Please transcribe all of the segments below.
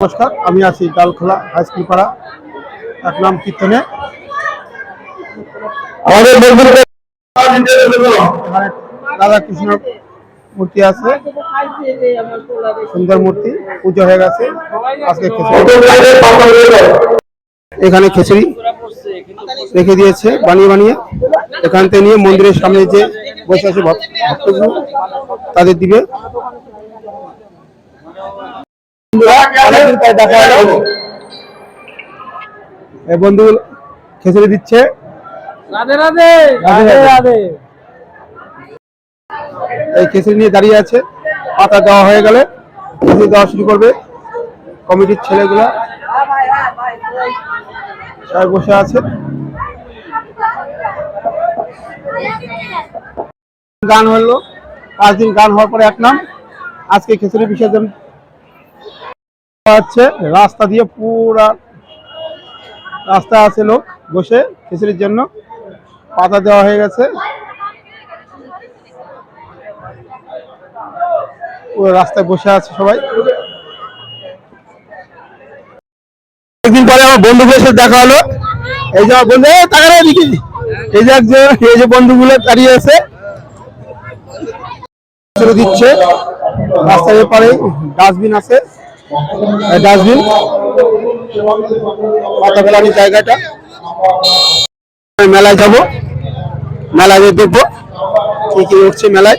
নমস্কার আমি আছি ডালখোলা হাই স্কুল পাড়া। এক নাম কীর্তনে। রাধা কৃষ্ণ মূর্তি আছে। সুন্দর মূর্তি পুজো হয়ে গেছে। আজকে এখানে খিচুড়ি রেখে দিয়েছে বানিয়ে বানিয়ে। এখান থেকে নিয়ে মন্দিরের সামনে যে বসে আছে ভক্ত- ভক্তগুলো তাদের দিবে। অনেকদিন পর দেখা হলো এই বন্ধু খিচুড়ি দিচ্ছে। রাধে রাধে রাধে। রাধে। এই খিচুড়ি নিয়ে দাঁড়িয়ে আছে। পাতা দেওয়া হয়ে গেলে খিচুড়ি দেওয়া শুরু করবে কমিটির ছেলেগুলা। সবাই বসে আছে। গান হলো। পাঁচ দিন গান হওয়ার পরে এক নাম। আজকে খিচুড়ি বিসর্জন হচ্ছে রাস্তা দিয়ে পুরা রাস্তা আছে লোক বসে খিচুড়ির জন্য। পাতা দেওয়া হয়ে গেছে। পুরো রাস্তায় বসে আছে সবাই। একদিন পরে আমার বন্ধুগুলোর সাথে দেখা হলো। এই যে আমার বন্ধু এই তাকারে এই যে এই যে বন্ধুগুলো দাঁড়িয়ে আছে। দিচ্ছে। রাস্তার এপারে ডাস্টবিন আছে। ডাস্টবিন? পাতা ফেলানির জায়গাটা। মেলায় যাব। মেলায় দেখব কি কি উঠছে মেলায়।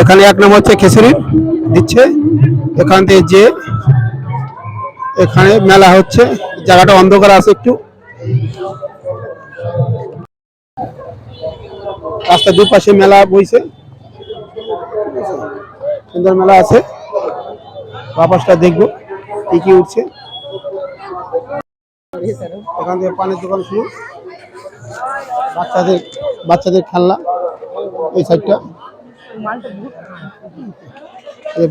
এখানে এক নম্বর হচ্ছে খিচুড়ি দিচ্ছে। এখান থেকে যে এখানে মেলা হচ্ছে। জায়গাটা অন্ধকার আছে একটু। রাস্তার দুপাশে মেলা বইছে। সুন্দর মেলা আছে। বাপাসটা দেখব কি কি উঠছে। এখান থেকে পানের দোকান শুরু। বাচ্চাদের বাচ্চাদের খেলনা, এই সাইডটা।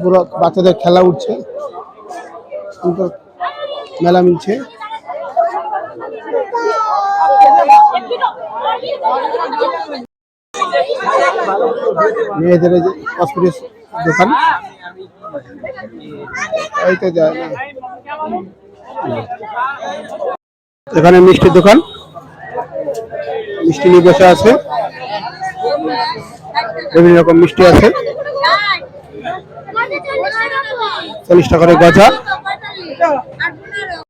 পুরো বাচ্চাদের খেলা উঠছে। মেলা মিলছে। মেয়েদের দোকান। এখানে মিষ্টির দোকান। মিষ্টি নিয়ে বসে আছে। বিভিন্ন রকম মিষ্টি আছে। চল্লিশ টাকা করে গজা।